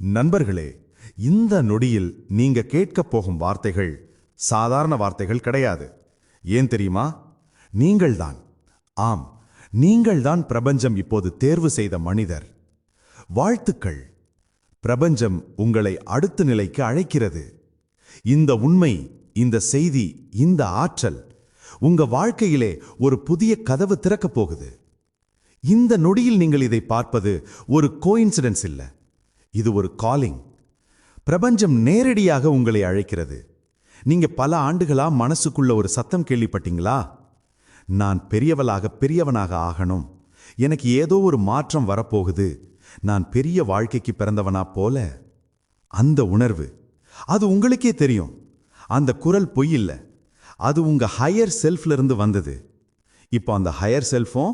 நண்பர்களே இந்த நொடியில் நீங்க கேட்கப் போகும் வார்த்தைகள் சாதாரண வார்த்தைகள் கிடையாது. ஏன் தெரியுமா? நீங்கள்தான். ஆம் நீங்கள்தான் பிரபஞ்சம் இப்போது தேர்வு செய்த மனிதர். வாழ்த்துக்கள். பிரபஞ்சம் உங்களை அடுத்த நிலைக்கு அழைக்கிறது. இந்த உண்மை இந்த செய்தி இந்த ஆற்றல் உங்க வாழ்க்கையிலே ஒரு புதிய கதவு திறக்கப் போகுது. இந்த நொடியில் நீங்கள் இதை பார்ப்பது ஒரு கோயின்சிடன்ஸ் இல்ல. இது ஒரு காலிங் பிரபஞ்சம் நேரடியாக உங்களை அழைக்கிறது. நீங்க பல ஆண்டுகளா மனசுக்குள்ள ஒரு சத்தம் கேள்விப்பட்டீங்களா? நான் பெரியவளாக பெரியவனாக ஆகணும். எனக்கு ஏதோ ஒரு மாற்றம் வரப்போகுது. நான் பெரிய வாழ்க்கைக்கு பிறந்தவனா போல. அந்த உணர்வு அது உங்களுக்கே தெரியும். அந்த குரல் பொய் இல்லை. அது உங்க ஹையர் செல்ஃப்ல இருந்து வந்தது. இப்போ அந்த ஹையர் செல்ஃபும்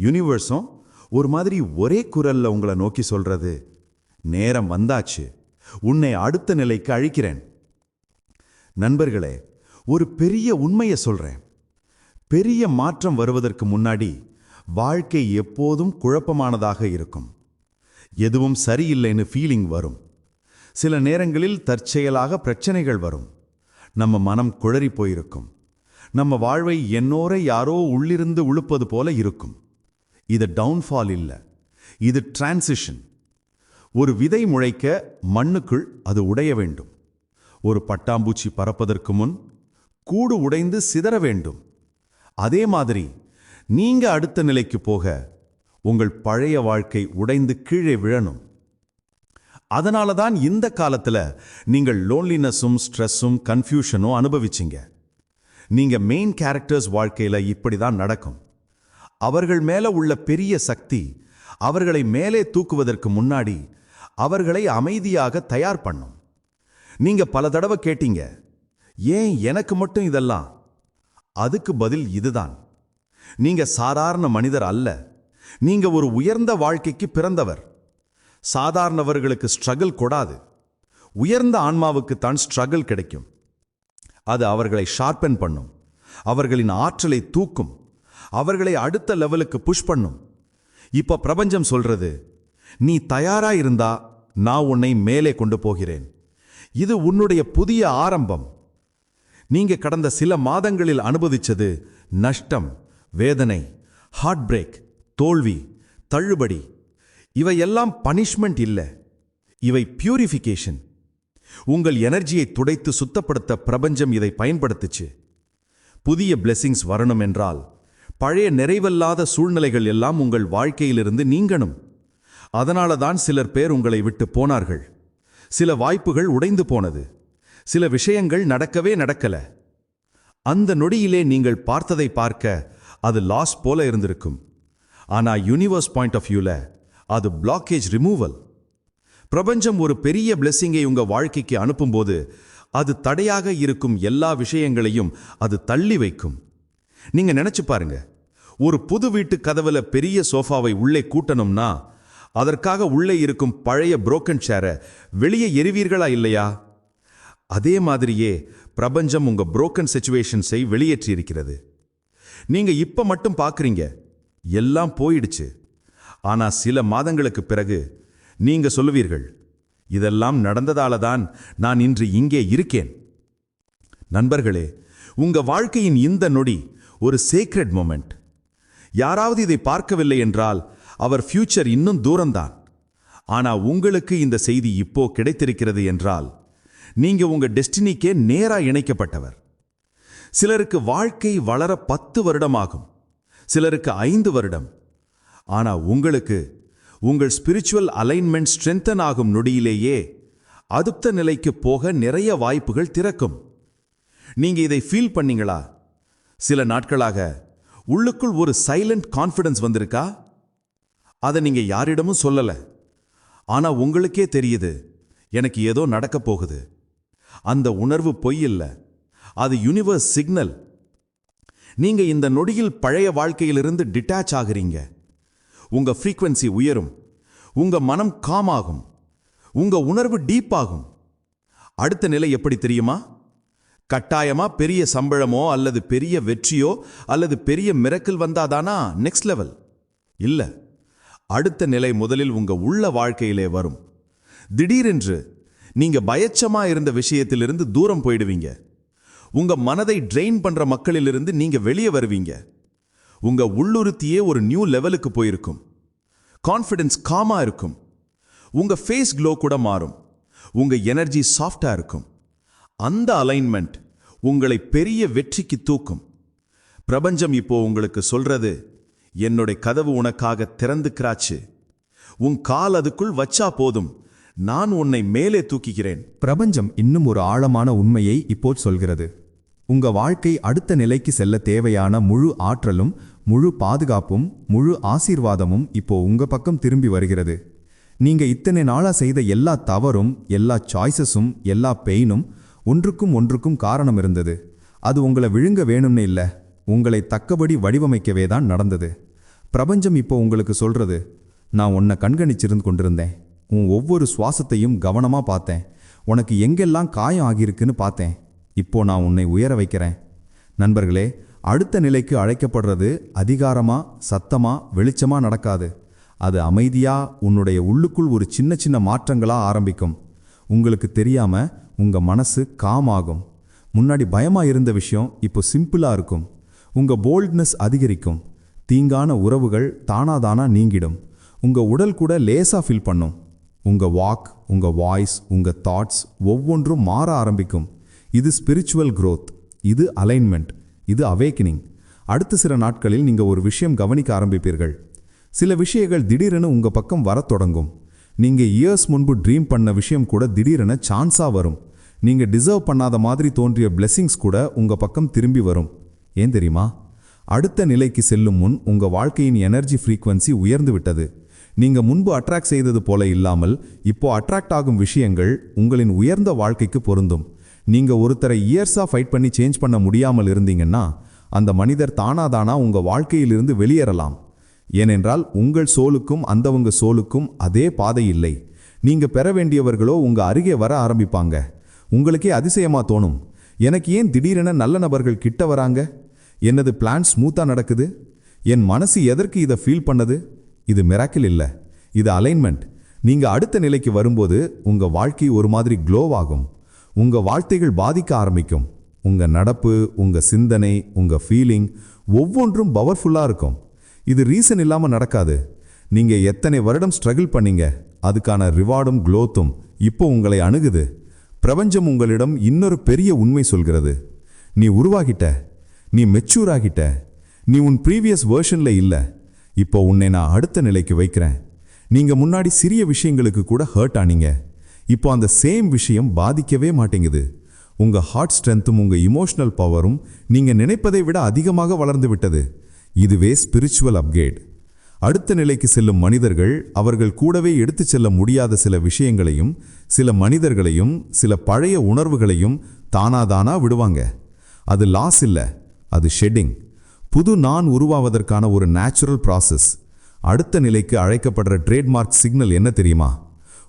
யூனிவர்ஸும் ஒரு மாதிரி ஒரே குரல்ல உங்களை நோக்கி சொல்றது. நேரம் வந்தாச்சு. உன்னை அடுத்த நிலைக்கு அழிக்கிறேன். நண்பர்களே ஒரு பெரிய உண்மையை சொல்றேன். பெரிய மாற்றம் வருவதற்கு முன்னாடி வாழ்க்கை எப்போதும் குழப்பமானதாக இருக்கும். எதுவும் சரியில்லைன்னு ஃபீலிங் வரும். சில நேரங்களில் தற்செயலாக பிரச்சனைகள் வரும். நம்ம மனம் குழறி போயிருக்கும். நம்ம வாழ்வை என்னோரை யாரோ உள்ளிருந்து உழுப்பது போல இருக்கும். இது டவுன்ஃபால் இல்ல. இது டிரான்சிஷன் ஒரு விதை முளைக்க மண்ணுக்குள் அது உடைய வேண்டும். ஒரு பட்டாம்பூச்சி பறப்பதற்கு முன் கூடு உடைந்து சிதற வேண்டும். அதே மாதிரி நீங்க அடுத்த நிலைக்கு போக உங்கள் பழைய வாழ்க்கை உடைந்து கீழே விழணும். அதனால தான் இந்த காலத்தில் நீங்கள் லோன்லினஸும் ஸ்ட்ரெஸ்ஸும் கன்ஃபியூஷனும் அனுபவிச்சிங்க. நீங்க மெயின் கேரக்டர்ஸ் வாழ்க்கையில் இப்படி தான் நடக்கும். அவர்கள் மேலே உள்ள பெரிய சக்தி அவர்களை மேலே தூக்குவதற்கு முன்னாடி அவர்களை அமைதியாக தயார் பண்ணும். நீங்க பல தடவை கேட்டீங்க ஏன் எனக்கு மட்டும் இதெல்லாம்? அதுக்கு பதில் இதுதான். நீங்க சாதாரண மனிதர் அல்ல. நீங்க ஒரு உயர்ந்த வாழ்க்கைக்கு பிறந்தவர். சாதாரணவர்களுக்கு ஸ்ட்ரகிள் கூடாது. உயர்ந்த ஆன்மாவுக்கு தான் ஸ்ட்ரகிள் கிடைக்கும். அது அவர்களை ஷார்பன் பண்ணும். அவர்களின் ஆற்றலை தூக்கும். அவர்களை அடுத்த லெவலுக்கு புஷ் பண்ணும். இப்ப பிரபஞ்சம் சொல்றது நீ தயாரா இருந்தா நான் உன்னை மேலே கொண்டு போகிறேன். இது உன்னுடைய புதிய ஆரம்பம். நீங்க கடந்த சில மாதங்களில் அனுபவிச்சது நஷ்டம் வேதனை ஹார்ட் பிரேக் தோல்வி தள்ளுபடி. இவையெல்லாம் பனிஷ்மெண்ட் இல்லை. இவை பியூரிஃபிகேஷன் உங்கள் எனர்ஜியை துடைத்து சுத்தப்படுத்த பிரபஞ்சம் இதை பயன்படுத்துச்சு. புதிய பிளெஸிங்ஸ் வரணும் என்றால் பழைய நிறைவல்லாத சூழ்நிலைகள் எல்லாம் உங்கள் வாழ்க்கையிலிருந்து நீங்கணும். அதனால தான் சிலர் பேர் உங்களை விட்டு போனார்கள். சில வாய்ப்புகள் உடைந்து போனது. சில விஷயங்கள் நடக்கவே நடக்கல. அந்த நொடியிலே நீங்கள் பார்த்ததை பார்க்க அது லாஸ் போல இருந்திருக்கும். ஆனால் யூனிவர்ஸ் பாயிண்ட் ஆஃப் வியூல அது பிளாக்கேஜ் ரிமூவல் பிரபஞ்சம் ஒரு பெரிய பிளெஸ்ஸிங்கை உங்கள் வாழ்க்கைக்கு அனுப்பும்போது அது தடையாக இருக்கும் எல்லா விஷயங்களையும் அது தள்ளி வைக்கும். நீங்கள் நினச்சி பாருங்க. ஒரு புது வீட்டு கதவுல பெரிய சோஃபாவை உள்ளே கூட்டணும்னா அதற்காக உள்ளே இருக்கும் பழைய புரோக்கன் சேரை வெளியே எறிவீர்களா இல்லையா? அதே மாதிரியே பிரபஞ்சம் உங்க புரோக்கன் சிச்சுவேஷன்ஸை வெளியேற்றியிருக்கிறது. நீங்கள் நீங்க இப்ப மட்டும் பார்க்குறீங்க. எல்லாம் போயிடுச்சு. ஆனா சில மாதங்களுக்கு பிறகு நீங்க சொல்லுவீர்கள் இதெல்லாம் நடந்ததால தான் நான் இன்று இங்கே இருக்கேன். நண்பர்களே உங்க வாழ்க்கையின் இந்த நொடி ஒரு சீக்ரெட் மொமெண்ட் யாராவது இதை பார்க்கவில்லை என்றால் அவர் ஃபியூச்சர் இன்னும் தூரம்தான். ஆனா உங்களுக்கு இந்த செய்தி இப்போ கிடைத்திருக்கிறது என்றால் நீங்க உங்க டெஸ்டினிக்கே நேரா இணைக்கப்பட்டவர். சிலருக்கு வாழ்க்கை வளர பத்து வருடமாகும். சிலருக்கு ஐந்து வருடம். ஆனா உங்களுக்கு உங்கள் ஸ்பிரிச்சுவல் அலைன்மெண்ட் ஸ்ட்ரென்தன் ஆகும் நொடியிலேயே அடுத்த நிலைக்கு போக நிறைய வாய்ப்புகள் திறக்கும். நீங்க இதை ஃபீல் பண்ணீங்களா? சில நாட்களாக உள்ளுக்குள் ஒரு சைலண்ட் கான்ஃபிடன்ஸ் வந்திருக்கா? அதை நீங்க யாரிடமும் சொல்லல. ஆனா உங்களுக்கே தெரியுது எனக்கு ஏதோ நடக்கப் போகுது. அந்த உணர்வு பொய் இல்லை. அது யூனிவர்ஸ் சிக்னல் நீங்க இந்த நொடியில் பழைய வாழ்க்கையிலிருந்து டிட்டாச் ஆகுறீங்க. உங்க ஃப்ரீக்வன்சி உயரும். உங்க மனம் காம் ஆகும். உங்க உணர்வு டீப் ஆகும். அடுத்த நிலை எப்படி தெரியுமா? கட்டாயமா பெரிய சம்பளமோ அல்லது பெரிய வெற்றியோ அல்லது பெரிய மிரக்கல் வந்தாதானா நெக்ஸ்ட் லெவல் இல்லை. அடுத்த நிலை முதலில் உங்க உள்ள வாழ்க்கையிலே வரும். திடீரென்று நீங்க பயச்சமா இருந்த விஷயத்திலிருந்து தூரம் போயிடுவீங்க. உங்க மனதை ட்ரெயின் பண்ற மக்களிலிருந்து நீங்க வெளியே வருவீங்க. உங்க உள்ளுறுத்தியே ஒரு நியூ லெவலுக்கு போயிருக்கும். கான்ஃபிடென்ஸ் காமா இருக்கும். உங்க ஃபேஸ் க்ளோ கூட மாறும். உங்க எனர்ஜி சாஃப்டா இருக்கும். அந்த அலைன்மெண்ட் உங்களை பெரிய வெற்றிக்கு தூக்கும். பிரபஞ்சம் இப்போ உங்களுக்கு சொல்றது என்னுடைய கதவு உனக்காக திறந்துக்கிறாச்சு. உன் கால் அதுக்குள் வச்சா போதும். நான் உன்னை மேலே தூக்கிக்கிறேன் பிரபஞ்சம் இன்னும் ஒரு ஆழமான உண்மையை இப்போ சொல்கிறது. உங்க வாழ்க்கை அடுத்த நிலைக்கு செல்ல தேவையான முழு ஆற்றலும் முழு பாதுகாப்பும் முழு ஆசீர்வாதமும் இப்போ உங்க பக்கம் திரும்பி வருகிறது. நீங்க இத்தனை நாளா செய்த எல்லா தவறும் எல்லா சாய்ஸஸும் எல்லா பெயினும் ஒன்றுக்கும் ஒன்றுக்கும் காரணம் இருந்தது. அது உங்களை விழுங்க வேணும்னு இல்லை. உங்களை தக்கபடி வடிவமைக்கவே தான் நடந்தது. பிரபஞ்சம் இப்போ உங்களுக்கு சொல்றது நான் உன்னை கண்காணிச்சிருந்து கொண்டிருந்தேன். உன் ஒவ்வொரு சுவாசத்தையும் கவனமாக பார்த்தேன். உனக்கு எங்கெல்லாம் காயம் ஆகியிருக்குன்னு பார்த்தேன். இப்போ நான் உன்னை உயர வைக்கிறேன். நண்பர்களே அடுத்த நிலைக்கு அழைக்கப்படுறது அதிகாரமாக சத்தமாக வெளிச்சமாக நடக்காது. அது அமைதியாக உன்னுடைய உள்ளுக்குள் ஒரு சின்ன சின்ன மாற்றங்களாக ஆரம்பிக்கும். உங்களுக்கு தெரியாமல் உங்கள் மனசு காம் ஆகும் முன்னாடி பயமாக இருந்த விஷயம் இப்போ சிம்பிளாக இருக்கும். உங்கள் போல்ட்னஸ் அதிகரிக்கும். தீங்கான உறவுகள் தானாதானா நீங்கிடும். உங்க உடல் கூட லேசா ஃபீல் பண்ணும். உங்க வாக் உங்க வாய்ஸ் உங்க தாட்ஸ் ஒவ்வொன்றும் மாற ஆரம்பிக்கும். இது ஸ்பிரிச்சுவல் க்ரோத் இது அலைன்மெண்ட் இது அவேக்கனிங் அடுத்த சில நாட்களில் நீங்க ஒரு விஷயம் கவனிக்க ஆரம்பிப்பீர்கள். சில விஷயங்கள் திடீரென உங்க பக்கம் வரத் தொடங்கும். நீங்க இயர்ஸ் முன்பு ட்ரீம் பண்ண விஷயம் கூட திடீரென சான்ஸா வரும். நீங்க டிசர்வ் பண்ணாத மாதிரி தோன்றிய blessings கூட உங்க பக்கம் திரும்பி வரும். ஏன் தெரியுமா? அடுத்த நிலைக்கு செல்லும் முன் உங்க வாழ்க்கையின் எனர்ஜி ஃப்ரீக்வன்சி உயர்ந்து விட்டது. நீங்க முன்பு அட்ராக்ட் செய்தது போல இல்லாமல் இப்போ அட்ராக்ட் ஆகும் விஷயங்கள் உங்களின் உயர்ந்த வாழ்க்கைக்கு பொருந்தும். நீங்க ஒருத்தரை இயர்ஸா ஃபைட் பண்ணி சேஞ்ச் பண்ண முடியாமல் இருந்தீங்கன்னா அந்த மனிதர் தானாதானா உங்க வாழ்க்கையிலிருந்து வெளியேறலாம். ஏனென்றால் உங்கள் சோலுக்கும் அந்தவங்க சோலுக்கும் அதே பாதை இல்லை. நீங்க பெற வேண்டியவர்களோ உங்க அருகே வர ஆரம்பிப்பாங்க. உங்களுக்கே அதிசயமா தோணும். எனக்கு ஏன் திடீரென நல்ல நபர்கள் கிட்ட வராங்க? என்னது பிளான் ஸ்மூத்தாக நடக்குது? என் மனசு எதற்கு இதை ஃபீல் பண்ணது? இது மிராக்கிள் இல்லை. இது அலைன்மெண்ட் நீங்கள் அடுத்த நிலைக்கு வரும்போது உங்கள் வாழ்க்கை ஒரு மாதிரி க்ளோவாகும் உங்கள் வாழ்த்தைகள் பாதிக்க ஆரம்பிக்கும். உங்கள் நடப்பு உங்கள் சிந்தனை உங்கள் ஃபீலிங் ஒவ்வொன்றும் பவர்ஃபுல்லாக இருக்கும். இது ரீசன் இல்லாமல் நடக்காது. நீங்கள் எத்தனை வருடம் ஸ்ட்ரகிள் பண்ணீங்க? அதுக்கான ரிவார்டும் க்ளோத்தும் இப்போ உங்களை அணுகுது. பிரபஞ்சம் உங்களிடம் இன்னொரு பெரிய உண்மை சொல்கிறது. நீ உருவாகிட்ட. நீ மெச்சூர் ஆகிட்ட. நீ உன் ப்ரீவியஸ் வேர்ஷனில் இல்லை. இப்போ உன்னை நான் அடுத்த நிலைக்கு வைக்கிறேன். நீங்கள் முன்னாடி சிறிய விஷயங்களுக்கு கூட ஹர்ட் ஆனீங்க. இப்போ அந்த சேம் விஷயம் பாதிக்கவே மாட்டேங்குது. உங்கள் ஹார்ட் ஸ்ட்ரென்த்தும் உங்கள் இமோஷனல் பவரும் நீங்கள் நினைப்பதை விட அதிகமாக வளர்ந்து விட்டது. இதுவே ஸ்பிரிச்சுவல் அப்கிரேட் அடுத்த நிலைக்கு செல்லும் மனிதர்கள் அவர்கள் கூடவே எடுத்துச் செல்ல முடியாத சில விஷயங்களையும் சில மனிதர்களையும் சில பழைய உணர்வுகளையும் தானாதானா விடுவாங்க. அது லாஸ் இல்லை. அது ஷெட்டிங் புது நான் உருவாவதற்கான ஒரு நேச்சுரல் ப்ராசஸ் அடுத்த நிலைக்கு அழைக்கப்படுற ட்ரேட்மார்க் சிக்னல் என்ன தெரியுமா?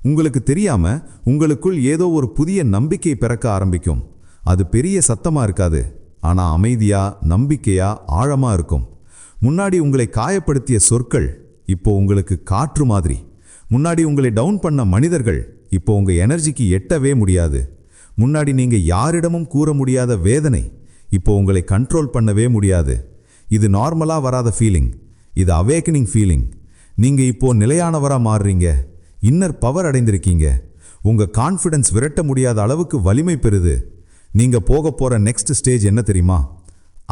உங்களுக்கு தெரியாம உங்களுக்குள் ஏதோ ஒரு புதிய நம்பிக்கை பிறக்க ஆரம்பிக்கும். அது பெரிய சத்தமா இருக்காது. ஆனா அமைதியா நம்பிக்கையா ஆழமா இருக்கும். முன்னாடி உங்களை காயப்படுத்திய சொற்கள் இப்போ உங்களுக்கு காற்று மாதிரி. முன்னாடி உங்களை டவுன் பண்ண மனிதர்கள் இப்போ உங்க எனர்ஜிக்கு எட்டவே முடியாது. முன்னாடி நீங்க யாரிடமும் கூற முடியாத வேதனை இப்போ உங்களை கண்ட்ரோல் பண்ணவே முடியாது. இது நார்மலாக வராத ஃபீலிங் இது அவேக்கனிங் ஃபீலிங் நீங்கள் இப்போ நிலையானவராக மாறுறீங்க. இன்னர் பவர் அடைந்திருக்கீங்க. உங்கள் கான்ஃபிடன்ஸ் விரட்ட முடியாத அளவுக்கு வலிமை பெறுது. நீங்கள் போக போகிற நெக்ஸ்ட் ஸ்டேஜ் என்ன தெரியுமா?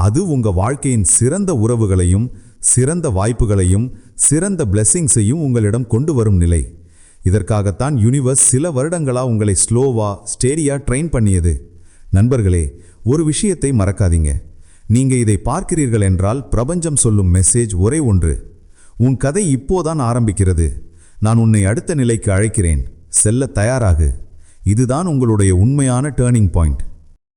அது உங்கள் வாழ்க்கையின் சிறந்த உறவுகளையும் சிறந்த வாய்ப்புகளையும் சிறந்த பிளெஸ்ஸிங்ஸையும் உங்களிடம் கொண்டு வரும் நிலை. இதற்காகத்தான் யூனிவர்ஸ் சில வருடங்களாக உங்களை ஸ்லோவாக ஸ்டேடியாக ட்ரெயின் பண்ணியது. நண்பர்களே ஒரு விஷயத்தை மறக்காதீங்க. நீங்க இதை பார்க்கிறீர்கள் என்றால் பிரபஞ்சம் சொல்லும் மெசேஜ் ஒரே ஒன்று. உன் கதை இப்போதான் ஆரம்பிக்கிறது. நான் உன்னை அடுத்த நிலைக்கு அழைக்கிறேன். செல்ல தயாராகு. இதுதான் உங்களுடைய உண்மையான டேர்னிங் பாயிண்ட்